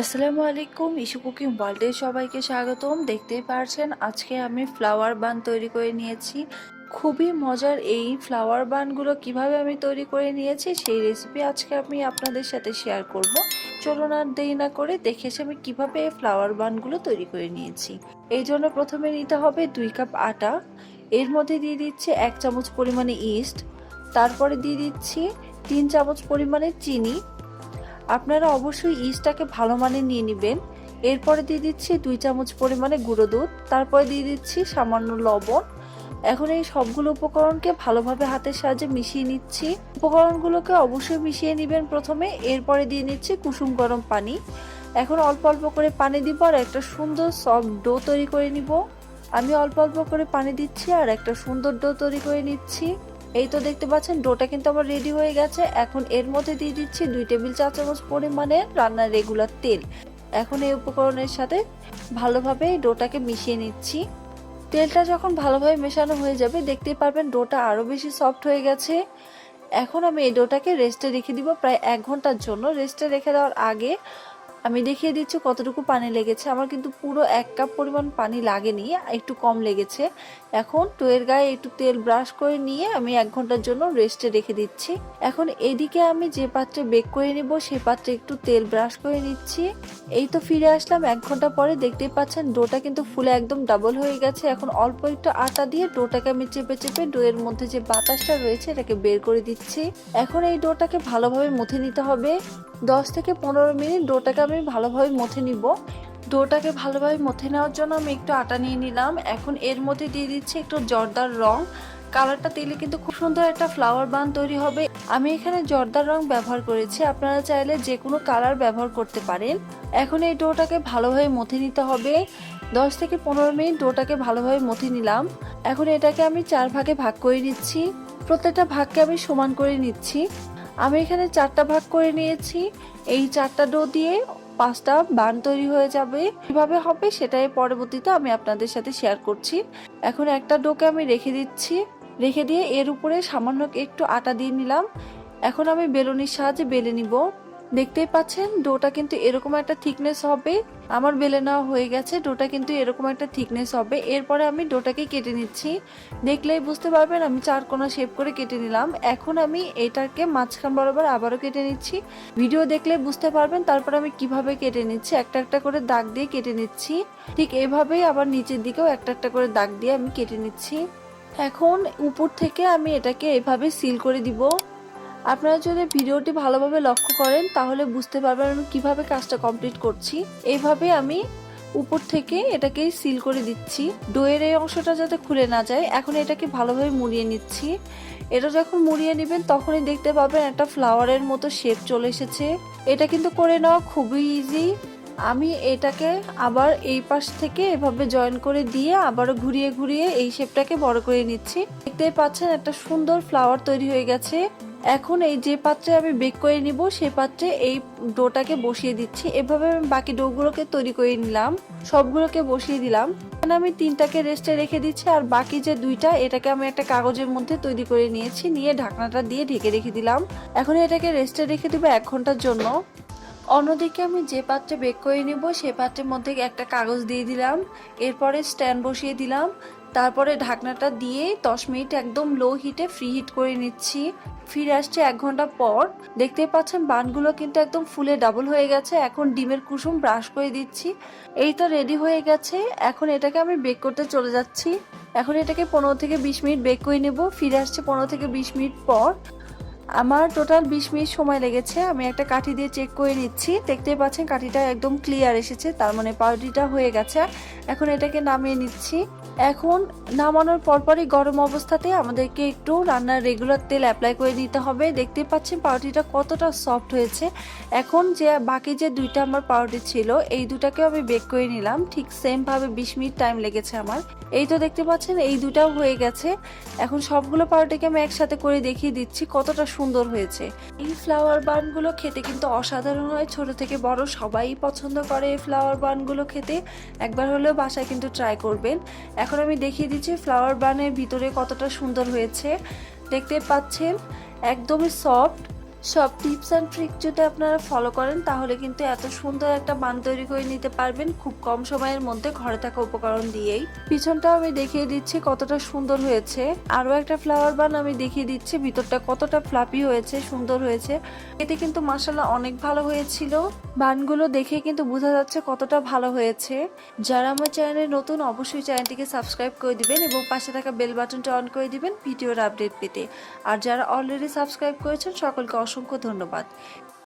আসসালামু আলাইকুম issue cooking ওয়ার্ল্ডে সবাইকে স্বাগতম। দেখতেই পারছেন, আজকে আমি ফ্লাওয়ার বান তৈরি করে নিয়েছি। খুবই মজার এই ফ্লাওয়ার বানগুলো কীভাবে আমি তৈরি করে নিয়েছি, সেই রেসিপি আজকে আমি আপনাদের সাথে শেয়ার করব। চলুন আর দেরি না করে দেখেছি আমি কীভাবে এই ফ্লাওয়ার বানগুলো তৈরি করে নিয়েছি। এই জন্য প্রথমে নিতে হবে দুই কাপ আটা। এর মধ্যে দিয়ে দিচ্ছি এক চামচ পরিমাণে ইস্ট। তারপরে দিয়ে দিচ্ছি তিন চামচ পরিমাণে চিনি। আপনারা অবশ্যই ইস্টটাকে ভালো মানের নিয়ে নেবেন। এরপরে দিয়ে দিচ্ছি দুই চামচ পরিমাণে গুঁড়ো দুধ, তারপরে দিয়ে দিচ্ছি সামান্য লবণ। এখন এই সবগুলো উপকরণকে ভালোভাবে হাতের সাহায্যে মিশিয়ে নিচ্ছি। উপকরণগুলোকে অবশ্যই মিশিয়ে নেবেন প্রথমে, এরপরে দিয়ে নিচ্ছি কুসুম গরম পানি। এখন অল্প অল্প করে পানি দিব আর একটা সুন্দর সফট ডো তৈরি করে নিব। আমি অল্প অল্প করে পানি দিচ্ছি আর একটা সুন্দর ডো তৈরি করে নিচ্ছি। এই তো দেখতে পাচ্ছেন, ডোটা কিন্তু আমার রেডি হয়ে গেছে। এখন এর মধ্যে দিয়ে দিচ্ছি দুই টেবিল চা চামচ পরিমাণে রান্নার রেগুলার তেল। এখন এই উপকরণের সাথে ভালোভাবে ডোটাকে মিশিয়ে নিচ্ছি। তেলটা যখন ভালোভাবে মেশানো হয়ে যাবে, দেখতেই পারবেন ডোটা আরও বেশি সফট হয়ে গেছে। এখন আমি এই ডোটাকে রেস্টে রেখে দিব প্রায় এক ঘণ্টার জন্য। রেস্টে রেখে দেওয়ার আগে আমি দেখিয়ে দিচ্ছি কতটুকু পানি লেগেছে। আমার কিন্তু পুরো এক কাপ পরিমাণ পানি লাগেনি, একটু কম লেগেছে। এখন টোয়ের গায়ে একটু তেল ব্রাশ করে নিয়ে আমি এক ঘণ্টার জন্য রেস্টে রেখে দিচ্ছি। এখন এদিকে আমি যে পাত্রে বেক করে নিব সেই পাত্রে একটু তেল ব্রাশ করে নিচ্ছি। এই তো ফিরে আসলাম এক ঘণ্টা পরে, দেখতেই পাচ্ছেন ডোটা কিন্তু ফুলে একদম ডাবল হয়ে গেছে। এখন অল্প একটু আটা দিয়ে ডোটাকে আমি চেপে চেপে ডোয়ের মধ্যে যে বাতাসটা রয়েছে, এটাকে বের করে দিচ্ছি। এখন এই ডোটাকে ভালোভাবে মুথে নিতে হবে। দশ থেকে পনেরো মিনিট ডোটাকে আমি ভালোভাবে মথে নিব। ডোটাকে ভালোভাবে মথে নেওয়ার জন্য আমি একটু আটা নিয়ে নিলাম। এখন এর মধ্যে দিয়ে দিচ্ছি একটু জর্দার রং। কালারটা দিলে কিন্তু খুব সুন্দর একটা ফ্লাওয়ার বান তৈরি হবে। আমি এখানে জর্দার রং ব্যবহার করেছি। আপনারা চাইলে যে কোনো কালার ব্যবহার করতে পারেন। এখন এই ডোটাকে ভালোভাবে মথে নিতে হবে। দশ থেকে পনেরো মিনিট ডোটাকে ভালোভাবে মথে নিলাম। এখন এটাকে আমি চার ভাগে ভাগ করে নিচ্ছি। প্রত্যেকটা ভাগকে আমি সমান করে নিচ্ছি। আমি এখানে চারটা ভাগ করে নিয়েছি। এই চারটা ডো দিয়ে পাঁচটা বান তৈরি হয়ে যাবে। কীভাবে হবে সেটাই পরবর্তীতে আমি আপনাদের সাথে শেয়ার করছি। এখন একটা ডোকে আমি রেখে দিচ্ছি। রেখে দিয়ে এর উপরে সামান্য একটু আটা দিয়ে নিলাম। এখন আমি বেলুনির সাহায্যে বেলে নিব। দেখতেই পাচ্ছেন, ডোটা কিন্তু এরকম একটা থিকনেস হবে। আমার বেলে নেওয়া হয়ে গেছে, ডোটা কিন্তু এরকম একটা থিকনেস হবে। এরপরে আমি ডোটাকে কেটে নিচ্ছি। দেখলেই বুঝতে পারবেন, আমি চার কোনা শেপ করে কেটে নিলাম। এখন আমি এটাকে মাঝখান বরাবর আবারও কেটে নিচ্ছি। ভিডিও দেখলে বুঝতে পারবেন, তারপর আমি কীভাবে কেটে নিচ্ছি। একটা একটা করে দাগ দিয়ে কেটে নিচ্ছি। ঠিক এভাবেই আবার নিচের দিকেও একটা একটা করে দাগ দিয়ে আমি কেটে নিচ্ছি। এখন উপর থেকে আমি এটাকে এভাবে সিল করে দিব। আপনারা যদি ভিডিওটি ভালোভাবে লক্ষ্য করেন, তাহলে বুঝতে পারবেন আমি কীভাবে কাজটা কমপ্লিট করছি। এইভাবে আমি উপর থেকে এটাকে সিল করে দিচ্ছি। ডোয়ের এই অংশটা যাতে খুলে না যায়, এখন এটাকে ভালোভাবে মুড়িয়ে নিচ্ছি। এটা যখন মুড়িয়ে নেবেন, তখনই দেখতে পাবেন একটা ফ্লাওয়ারের মতো শেপ চলে এসেছে। এটা কিন্তু করে নেওয়া খুবই ইজি আমি এটাকে আবার এই পাশ থেকে এভাবে জয়েন করে দিয়ে আবারও ঘুরিয়ে ঘুরিয়ে এই শেপটাকে বড় করে নিচ্ছি। দেখতেই পাচ্ছেন, একটা সুন্দর ফ্লাওয়ার তৈরি হয়ে গেছে। এখন এই যে পাত্রে আমি বেক করে নিব সেই পাত্রে এই ডোটাকে বসিয়ে দিচ্ছি। এভাবে আমি বাকি ডোগুলোকে তৈরি করে নিলাম, সবগুলোকে বসিয়ে দিলাম। এখানে আমি তিনটাকে রেস্টে রেখে দিচ্ছি, আর বাকি যে দুইটা, এটাকে আমি একটা কাগজের মধ্যে তৈরি করে নিয়েছি, নিয়ে ঢাকনাটা দিয়ে ঢেকে রেখে দিলাম। এখন এটাকে রেস্টে রেখে দিব এক ঘণ্টার জন্য। অন্যদিকে আমি যে পাত্রে বেক করে নিব, সে পাত্রের মধ্যে একটা কাগজ দিয়ে দিলাম। এরপরে স্ট্যান্ড বসিয়ে দিলাম। তারপরে ঢাকনাটা দিয়ে দশ মিনিট একদম লো হিটে ফ্রি হিট করে নিচ্ছি। ফিরে আসছে এক ঘণ্টা পর। দেখতেই পাচ্ছেন বানগুলো কিন্তু একদম ফুলে ডাবল হয়ে গেছে। এখন ডিমের কুসুম ব্রাশ করে দিচ্ছি। এই তো রেডি হয়ে গেছে। এখন এটাকে আমি বেক করতে চলে যাচ্ছি। এখন এটাকে পনেরো থেকে বিশ মিনিট বেক করে নেব। ফিরে আসছে পনেরো থেকে বিশ মিনিট পর। আমার টোটাল বিশ মিনিট সময় লেগেছে। আমি একটা কাঠি দিয়ে চেক করে নিচ্ছি। দেখতেই পাচ্ছেন কাঠিটা একদম ক্লিয়ার এসেছে। তার মানে পাউডিটা হয়ে গেছে। এখন এটাকে নামিয়ে নিচ্ছি। এখন নামানোর পরপরই গরম অবস্থাতে আমাদেরকে একটু রান্নার রেগুলার তেল অ্যাপ্লাই করে দিতে হবে। দেখতে পাচ্ছেন পাউরুটিটা কতটা সফট হয়েছে। এখন যে বাকি যে দুইটা আমার পাউরুটি ছিল, এই দুটাকেও আমি বেক করে নিলাম। ঠিক সেমভাবে বিশ মিনিট টাইম লেগেছে আমার। এই তো দেখতে পাচ্ছেন, এই দুটাও হয়ে গেছে। এখন সবগুলো পাউরুটিকে আমি একসাথে করে দেখিয়ে দিচ্ছি কতটা সুন্দর হয়েছে। এই ফ্লাওয়ার বানগুলো খেতে কিন্তু অসাধারণ হয়। ছোট থেকে বড় সবাই পছন্দ করে এই ফ্লাওয়ার বানগুলো খেতে। একবার হলেও বাসায় কিন্তু ট্রাই করবেন। এখন আমি দেখিয়ে দিচ্ছি ফ্লাওয়ার বানের ভিতরে কতটা সুন্দর হয়েছে। দেখতে পাচ্ছেন একদমই সফট সব টিপস অ্যান্ড ট্রিক যদি আপনারা ফলো করেন, তাহলে কিন্তু এত সুন্দর একটা বান তৈরি করে নিতে পারবেন খুব কম সময়ের মধ্যে ঘরে থাকা উপকরণ দিয়েই। পিছনটাও আমি দেখিয়ে দিচ্ছি কতটা সুন্দর হয়েছে। আরও একটা ফ্লাওয়ার বান আমি দেখিয়ে দিচ্ছি, ভিতরটা কতটা ফ্লাপি হয়েছে, সুন্দর হয়েছে। এতে কিন্তু মাসাল্লাহ অনেক ভালো হয়েছিল। বানগুলো দেখে কিন্তু বোঝা যাচ্ছে কতটা ভালো হয়েছে। যারা আমার চ্যানেলে নতুন, অবশ্যই চ্যানেলটিকে সাবস্ক্রাইব করে দিবেন এবং পাশে থাকা বেল বাটনটা অন করে দিবেন ভিডিওর আপডেট পেতে। আর যারা অলরেডি সাবস্ক্রাইব করেছেন, সকলকে অসংখ্য ধন্যবাদ।